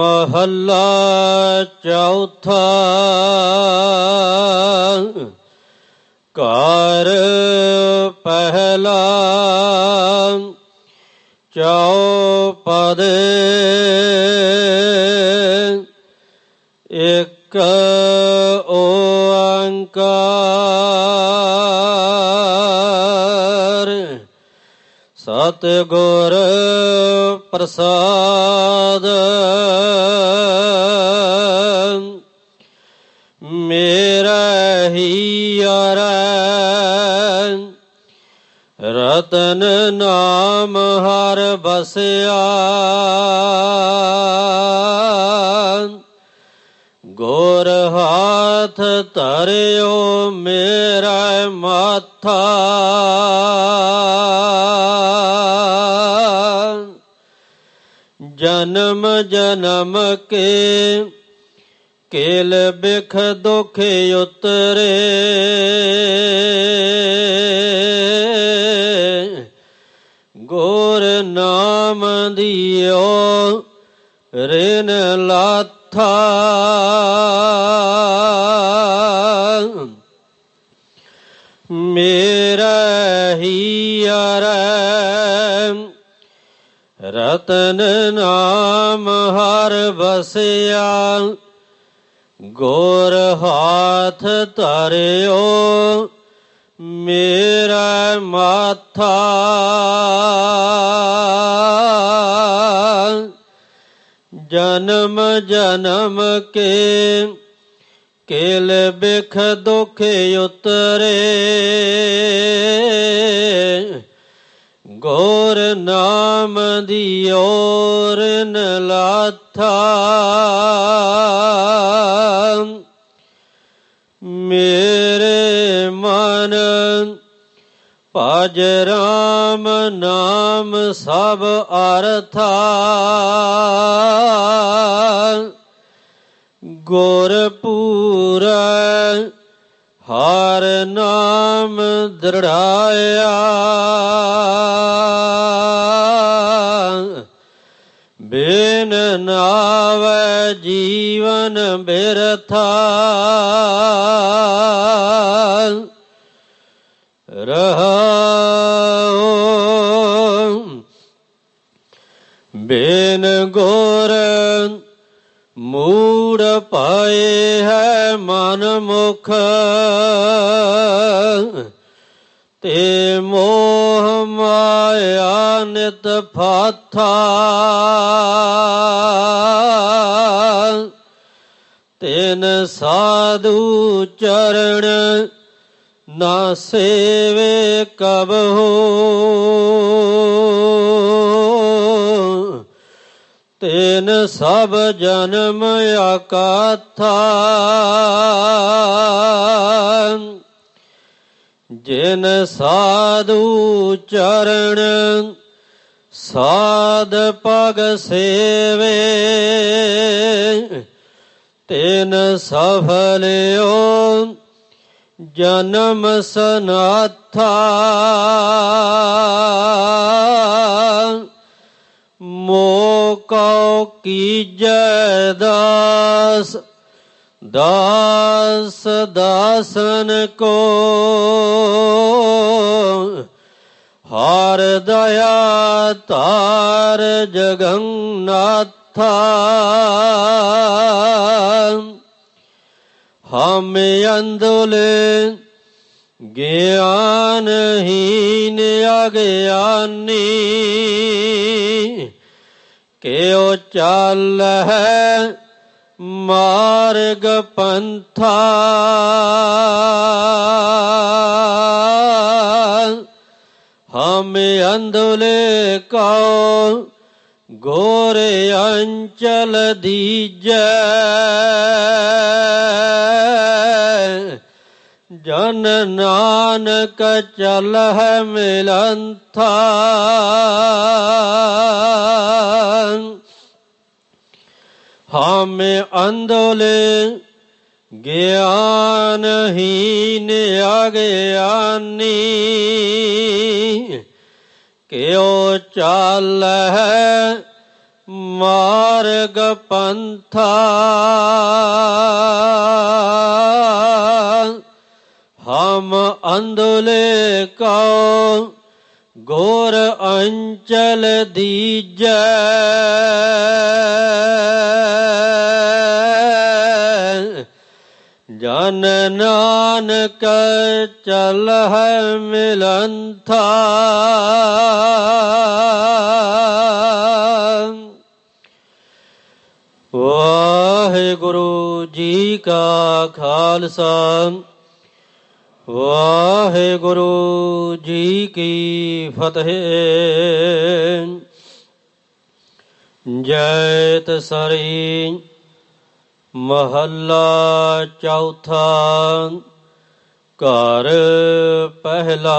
ਮਹੱਲਾ ਚੌਥਾ ਘਰ ਪਹਿਲਾ ਚੌਪਦ ਇੱਕ ਓੰਕਾਰ ਸਤ ਗੁਰ ਪ੍ਰਸਾਦ। ਮੇਰਾ ਹੀ ਰਤਨ ਨਾਮ ਹਰ ਬਸਿਆ। ਗੋਰ ਹਾਥ ਧਰਿਓ ਮੇਰਾ ਮਾਥਾ। ਜਨਮ ਜਨਮ ਕੇ ਕੇਲ ਬਿਖ ਦੁਖ ਉਤਰੇ ਗੋਰ ਨਾਮ ਦਿਓ ਰਿਨ ਲਾਥਾ ਮੇਰਾ ਹੀ ਰਤਨ ਨਾਮ ਹਰ ਬਸਿਆ ਗੋਰ ਹਾਥ ਧਰਿਓ, ਮੇਰਾ ਮਾਥਾ। ਜਨਮ ਜਨਮ ਕੇ ਕੇਲ ਬਿਖ ਦੁਖ ਉਤਰੇ। ਗੋਰ ਨਾਮ ਦੀ ਓਰ ਨ ਮੇਰੇ ਮਨ ਭਜ ਰਾਮ ਨਾਮ ਸਭ ਅਰਥਾ। ਗੁਰ ਪੂ ਹਰ ਨਾਮ ਦ੍ਰਿੜਾਇਆ। ਬਿਨ ਨਾਵੈ ਜੀਵਨ ਬਿਰਥਾ। ਰਹਾਉ ਬਿਨ ਗੋਰ ਮੂੜ ਪਾਏ ਹੈ ਮਨ ਮੁਖ। ਤੇ ਮੋਹ ਮਾਇਆ ਨਿਤ ਫਾਥਾ। ਤੈਨ ਸਾਧੂ ਚਰਨ ਨਾ ਸੇਵੇ ਕਬ ਤੈਨ ਸਭ ਜਨਮ ਆਕਾਥਾ। ਜਿਨ ਸਾਧੂ ਚਰਨ ਸਾਧ ਪਗ ਸੇਵੇ। ਤੈਨ ਸਫਲਿਓ ਜਨਮ ਸਨਾਥਾ। ਮੋਕਉ ਕੀਜੈ ਦਾਸ ਦਾਸ ਦਾਸਨ ਕੋ। ਹਰ ਦਇਆ ਤਾਰ ਜਗੰਨਾਥਾ ਹਮ ਅੰਦੁਲੇ ਗਿਆਨਹੀਨ ਅਗਿਆਨੀ ਕਿਉ ਚੱਲ ਹੈ ਮਾਰਗ ਪੰਥਾ? ਹਮ ਅੰਧੁਲੇ ਕਉ ਗੋਰੇ ਅੰਚਲ ਦੀਜੈ। ਜਨ ਨਾਨਕ ਚਲ ਹੈ ਮਿਲੰਥਾ। ਹਮੇ ਅੰਦੋਲੇ ਗਿਆਨਹੀਨ ਅਗਿਆਨੀ। ਕਿਉ ਚਾਲ ਹੈ ਮਾਰਗ ਪੰਥਾ। ਹਮ ਅੰਧਲੇ ਕਉ ਗੋਰ ਅੰਚਲ ਦੀਜੈ। ਜਨ ਨਾਨਕ ਚਲ ਹੈ ਮਿਲੰਥਾ। ਵਾਹਿਗੁਰੂ ਜੀ ਕਾ ਖਾਲਸਾ। ਵਾਹਿਗੁਰੂ ਜੀ ਕੀ ਫਤਿਹ। ਜੈਤ ਸਰੀ ਮਹੱਲਾ ਚੌਥਾ, ਘਰ ਪਹਿਲਾ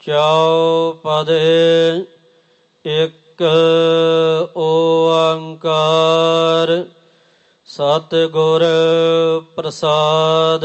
ਚੌਪਦੇ, ਇੱਕ ਓੰਕਾਰ, ਸਤਿਗੁਰ ਪ੍ਰਸਾਦ।